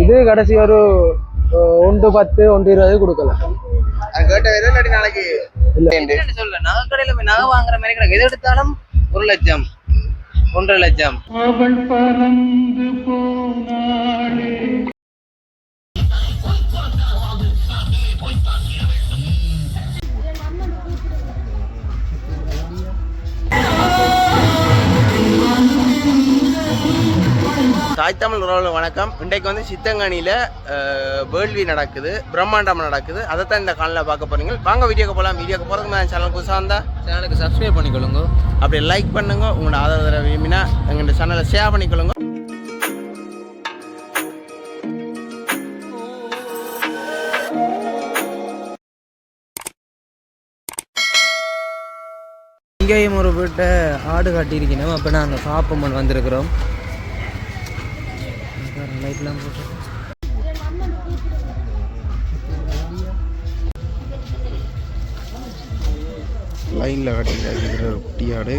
இது கடைசி ஒரு ஒன்று பத்து ஒன்று இருபது கொடுக்கலாம் அது கேட்ட வேறு இல்லாட்டி நாளைக்கு? இல்ல. சொல்ல நகை கடையில போய் நகை வாங்குற மாதிரி கிடக்கு எது எடுத்தாலும் ஒரு லட்சம். ஒன்றரை லட்சம். தாய் தமிழ் உறவுகள் வணக்கம். இன்றைக்கு வந்து சித்தங்கனியில் வேள்வி நடக்குது பிரம்மாண்டம் நடக்குது. அதை தான் இந்த காலில் பார்க்க போறீங்க. வாங்க வீடியோக்கு போகலாம் வீடியோக்கு போகிறதுக்கு மேலே சேனல் புதுசாக இருந்தால் சேனலுக்கு சப்ஸ்கிரைப் பண்ணிக்கொள்ளுங்க. அப்படியே லைக் பண்ணுங்க. உங்களோட ஆதரவு விரும்பினா எங்களோட சேனலை ஷேர் பண்ணிக்கொள்ளுங்க. இங்கேயும் ஒரு வீட்டை ஆடு கட்டியிருக்கணும். அப்போ நாங்கள் சாப்பிட்டு வந்திருக்கிறோம். லைட்லாம் போட்டு. லைனில் கட்டிட்டு ஒரு குட்டியாடு.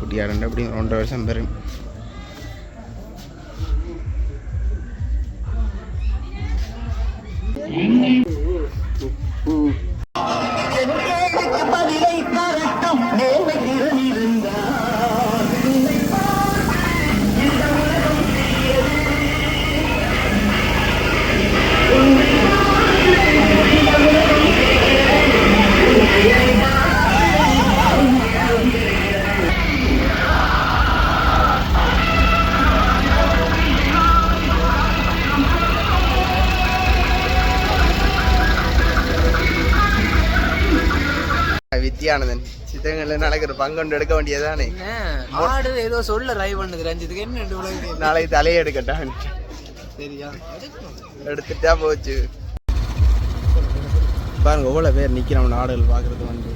குட்டியாடு அப்படி ஒன்றரை வருஷம் பெரும் வித்யானந்தன். சித்தங்களில் நடக்கிற பங்கொண்டு எடுக்க வேண்டியதானே ஆடு ஏதோ சொல்ல ரை பண்ணுது. ரஞ்சித்துக்கு என்ன நாளைக்கு தலையை எடுக்கட்டான் சரியா எடுத்துட்டா போச்சு. பாருங்க எவ்வளோ பேர் நிற்கிறோம் ஆடுகள் பார்க்குறது வந்து.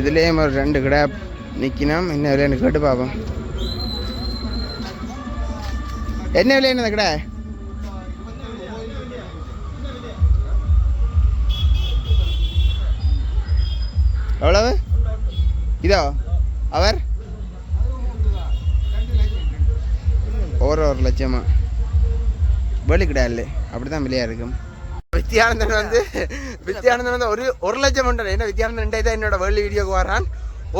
இதுலேயும் ஒரு ரெண்டு கடை நிற்கணும் என்ன விலைன்னு கேட்டு பார்ப்போம். என்ன விலைன்னு அந்த கடை? எவ்வளவு? இதோ அவர்? ஒரு ஒரு லட்சமா? வேலி கிடையாது அப்படிதான் விலையா இருக்கும். வித்யானந்தன் வந்து வித்யானந்தன் வந்து ஒரு ஒரு லட்சம் பண்ணுறேன் என்ன வித்யானந்தன் ரெண்டே தான் என்னோட வேர்ல்டு வீடியோக்கு வரான்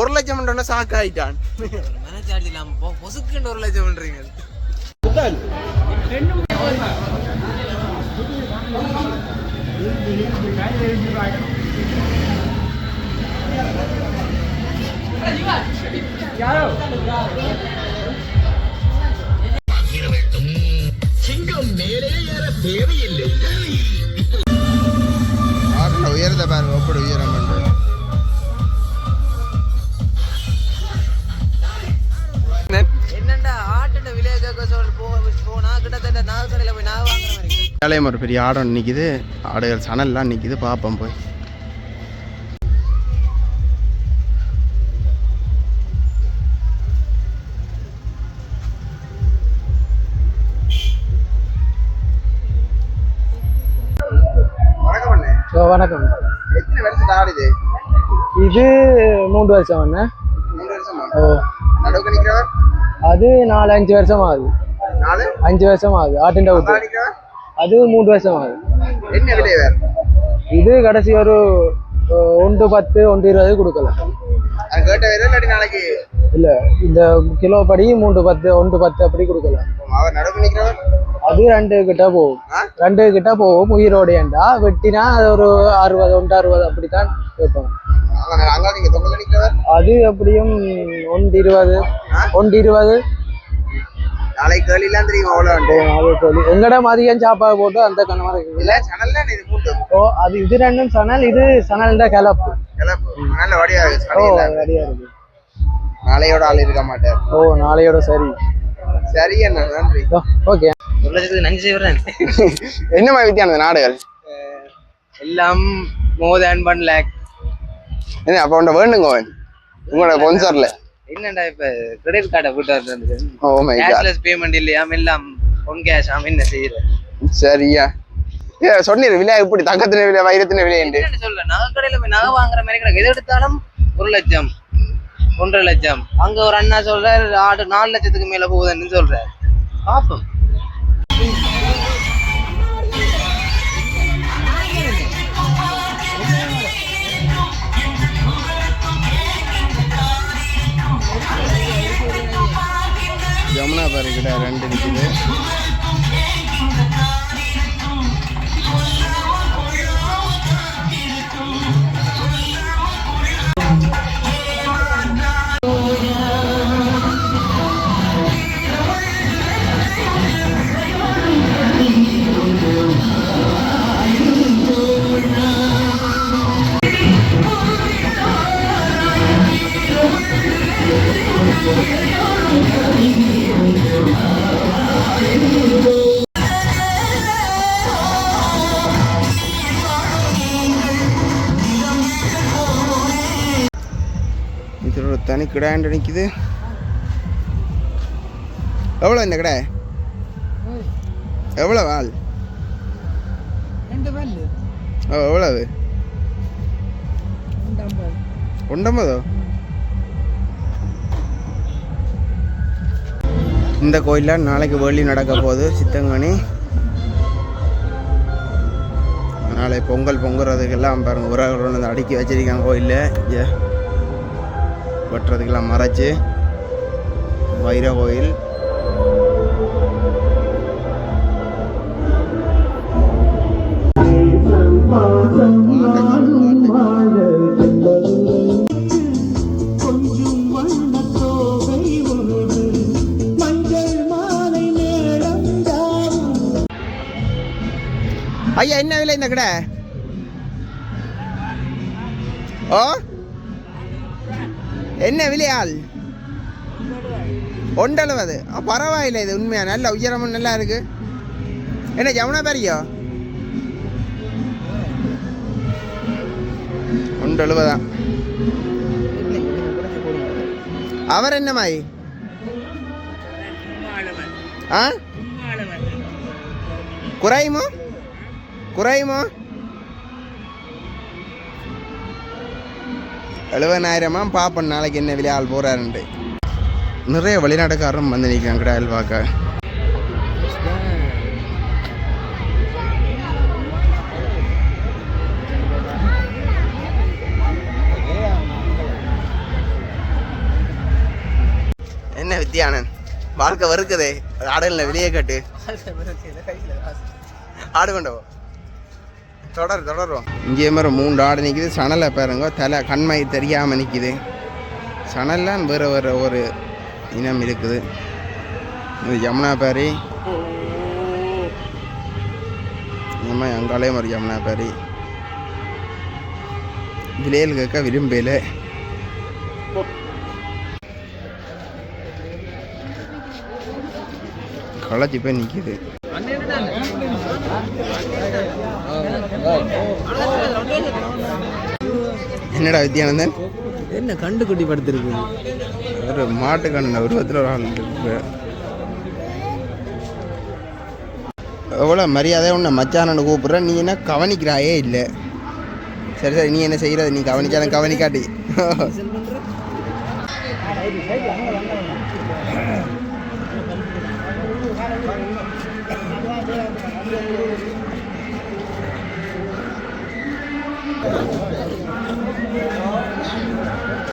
ஒரு லட்சம் பண்ணுறோன்னா சாக்கு ஆகிட்டான் மனச்சார்ஜ் இல்லாம பொசுக்குன்னு ஒரு லட்சம் பண்றீங்க ஆட்டில் உயரத்தை பாருங்க எப்படி உயரம் பண்ணுறது என்னண்டா ஆட்டுட விலையை கேட்க சொல்ல போ போனா கிட்டத்தட்ட நாகை கடையில போய் நாகை வாங்குற மாதிரி இருக்கு. வேலையும் ஒரு பெரிய ஆடம் நிற்கிது ஆடுகள் சணல்லாம் நிற்கிது பார்ப்போம் போய் இது மூன்று வருஷம் அண்ணே. ஓ அது நாலு அஞ்சு வருஷம் ஆகுது. அஞ்சு வருஷம் ஆகுது. ஆட்டின் நிற்கிறவர் அது மூன்று வருஷம் ஆகுது. இது கடைசி ஒரு ஒன்று பத்து ஒன்று இருபது கொடுக்கலாம் நாளைக்கு? இல்ல இந்த கிலோ படி மூன்று பத்து ஒன்று பத்து அப்படி கொடுக்கலாம் நடுவுக்கு நிற்கிறவர் அது ரெண்டு கிட்ட போகும்? ரெண்டு கிட்ட போகும் உயிரோடையண்டா வெட்டினா அது ஒரு அறுபது ஒன்று அறுபது அப்படித்தான் வைப்போம் அது எப்படியும் ஒன்று இருபது ஒன்று இருபது நாளைக்கு கேள்விலாம் தெரியும் அவ்வளோ எங்கட மதியம் சாப்பாடு போட்டு அந்த இல்லை சனல்ல இது மூட்டு ஓ அது இது ரெண்டும் சணல் இது சணல்ட கலப்பு கிளப்பு நல்ல வடிவா இருக்கு ஓ ரெடியா இருக்கு நாளையோட ஆள் இருக்க மாட்டார் ஓ நாளையோட சரி சரி என்ன நன்றி ஓகே. ஒரு லட்சத்துக்கு நஞ்சு செய்வறேன் என்ன மாதிரி வித்தியானது நாடுகள்? எல்லாம் மோர் தேன் ஒன் லேக் என்ன அப்போ உண்ட வேணுங்க அவன்? உங்களோட ஸ்பான்சர்ல என்னடா இப்ப கிரெடிட் கார்டை போட்டு வந்து? Oh my God cashless payment இல்லையாம் எல்லாம் ஒன் கேஷ் ஆம் என்ன செய்யற சரியா. ஏ சொன்னீர் விலை இப்படி தங்கத்தின விலை வைரத்தின விலை என்று சொல்ல நகை கடையில போய் நகை வாங்குற மாதிரி கிடக்கு. எது எடுத்தாலும் ஒரு லட்சம். ஒன்றரை லட்சம். அங்க ஒரு அண்ணா சொல்றாரு ஆடு நாலு லட்சத்துக்கு மேல போகுதுன்னு சொல்றாரு. பாப்போம். கிடாண்டு நிற்குது எவ்வளோ இந்த கடை? எவ்வளோ ஆள்? ஓ எவ்வளவு? உண்டம்பதோ இந்த கோயிலில் நாளைக்கு வேலி நடக்க போகுது சித்தங்கனி. நாளை பொங்கல் பொங்குறதுக்கெல்லாம் பாருங்க உறவுகள் வந்து அடுக்கி வச்சிருக்காங்க கோயிலில். இங்கே வெட்டுறதுக்கெல்லாம் மறைச்சி வைர கோயில் ஐயா என்ன விலை இந்த கடை? ஓ? என்ன விலையால்? ஒன்றளவது. பரவாயில்லை இது உண்மையா? நல்ல உயரமும் நல்லா இருக்கு. என்ன ஜமுனா பாரியோ? ஒண்டழுவதான் அவர் என்ன மாய் ஆ? குறையுமோ? குறையுமோ? எழுபதாயிரமா பாப்பன் நாளைக்கு என்ன விலை ஆள் போறாருன்ட்டு. நிறைய வெளிநாட்டுக்காரரும் வந்து நிற்காங்க கடையில் பார்க்க என்ன வித்யானன் வாழ்க்கை வெறுக்குதே. ஆடல வெளியே கட்டு. ஆடு கொண்டோ தொடர் தொடரும் இங்கே மாதிரி மூன்று ஆடு நிற்கிது சணலை பாருங்க தலை கண்மை தெரியாமல் நிற்கிது சணல்லாம் வேறு வேறு ஒரு இனம் இருக்குது. இது யமுனா பாரி. நம்ம எங்காலே ஒரு யமுனா பாரி. விலையில் கேட்க விரும்பல. களைச்சி போய் நிற்கிது என்னடா வித்யானந்தன்? என்ன கண்டு குட்டி படுத்திருக்கு ஒரு மாட்டுக்கண்ண உருவத்தில் ஒரு ஆள் இருக்கு. எவ்வளோ மரியாதை உன்னை மச்சானன்னு கூப்பிட்ற? நீ என்ன கவனிக்கிறாயே இல்லை. சரி சரி நீ என்ன செய்கிறது நீ கவனிச்சாலும் கவனிக்காட்டி.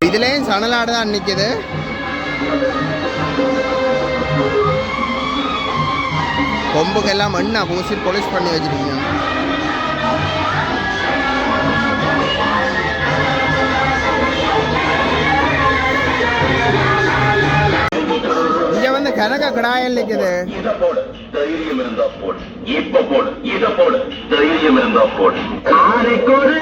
இதுலேயும் சணலாடு தான் நிற்கிது கொம்புக்கெல்லாம் மண்ணா பூசி பொலிஷ் பண்ணி வச்சிருக்கீங்க. இங்க வந்து கனக கடாயம் நிற்குது தைரியம் இருந்தா போடு. இப்ப போடு இத போடு தைரியம் இருந்தா போடு காரைக்கொரு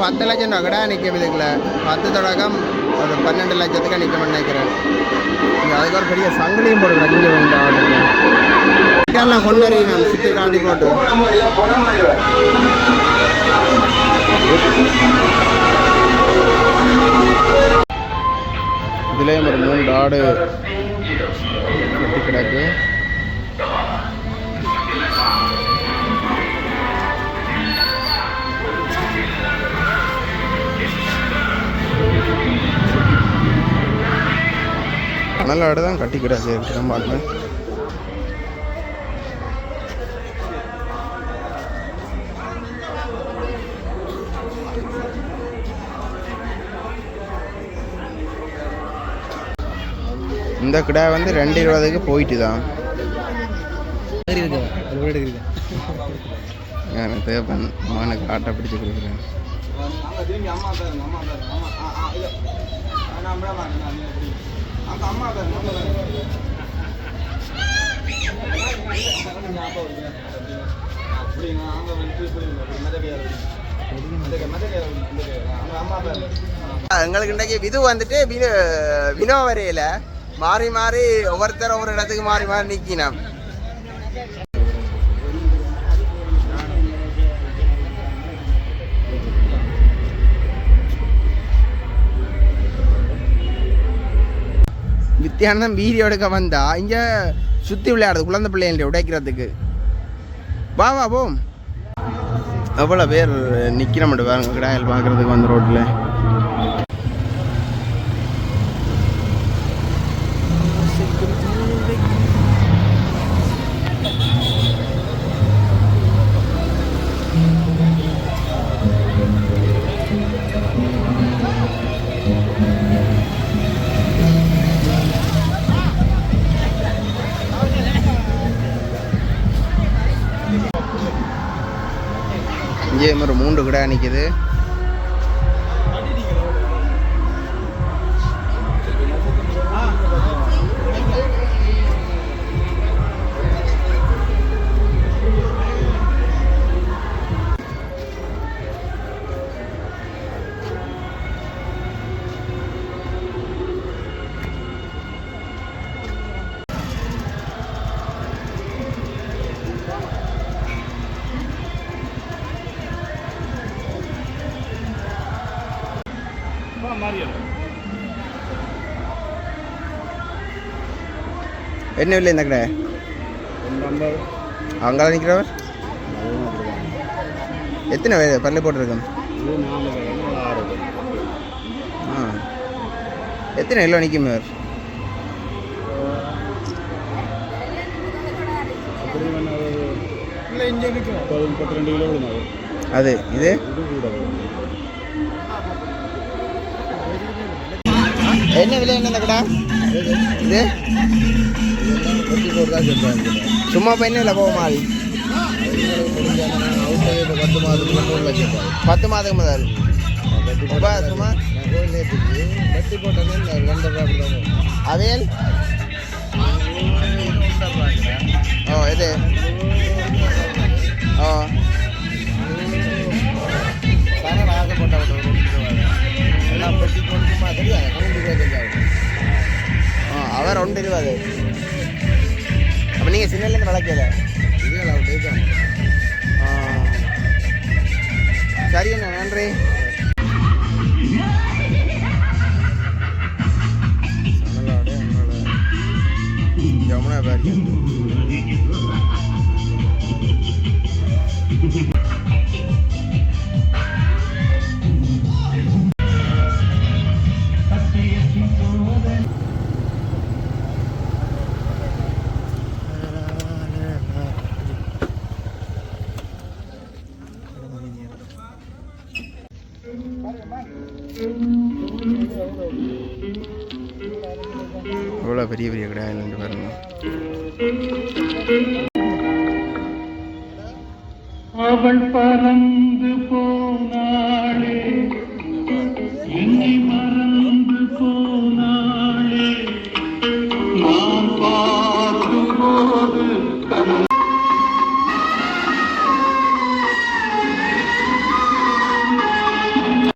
பத்து லட்சம் ரூபா கடை நிற்கும் இதுக்குள்ள. பத்து தொடக்கம் அது பன்னெண்டு லட்சத்துக்கு நிற்கணும்னு நினைக்கிறேன் அதுக்கு ஒரு பெரிய சங்கிலியும் போடுறேன் இங்கே வந்து ஆர்டர் கொண்டு வரீங்க சுற்றி காட்டி. போட்டு இதுலேயும் ஒரு மூன்று ஆடு கட்டி கிடக்கு. மணல் ஆடு தான் கட்டி கிடக்கு நம்ம பார்க்கணும் இந்த கிடா வந்து ரெண்டு இருபதுக்கு போயிட்டு தான் எனக்கு தேவைப்பன் மகனுக்கு ஆட்டை பிடிச்சி கொடுக்குறேன் எங்களுக்கு இன்றைக்கு இது வந்துட்டு வினோ வினோ வரையில மாறி மாறி ஒவ்வொருத்தர் ஒவ்வொரு இடத்துக்கு மாறி மாறி நிற்கினோம் மத்தியானம் வீடியோ எடுக்க வந்தா இங்கே சுற்றி விளையாடுது குழந்தை பிள்ளைங்களை உடைக்கிறதுக்கு. வா வா போம் எவ்வளோ பேர் நிற்கிற மட்டும் பாருங்க கிடாயல் பார்க்குறதுக்கு வந்து ரோட்டில் கூட நிற்கிது என்ன இல்லை இந்த கடை? அங்கே நிற்கிறவர் எத்தனை பேர் பல்லு போட்டிருக்கோம். ஆ. எத்தனை கிலோ நிற்கும் இவர்? அது இது? என்ன விலை என்ன இந்த கடை? இது? சும்மா என்ன விலை போக மாதிரி பத்து மாதத்துக்கு முதல் சும்மா அவையல்? யமுனா பேரி எவ்வளோ பெரிய பெரிய கிடையாது பாருங்க. அவள் பரம்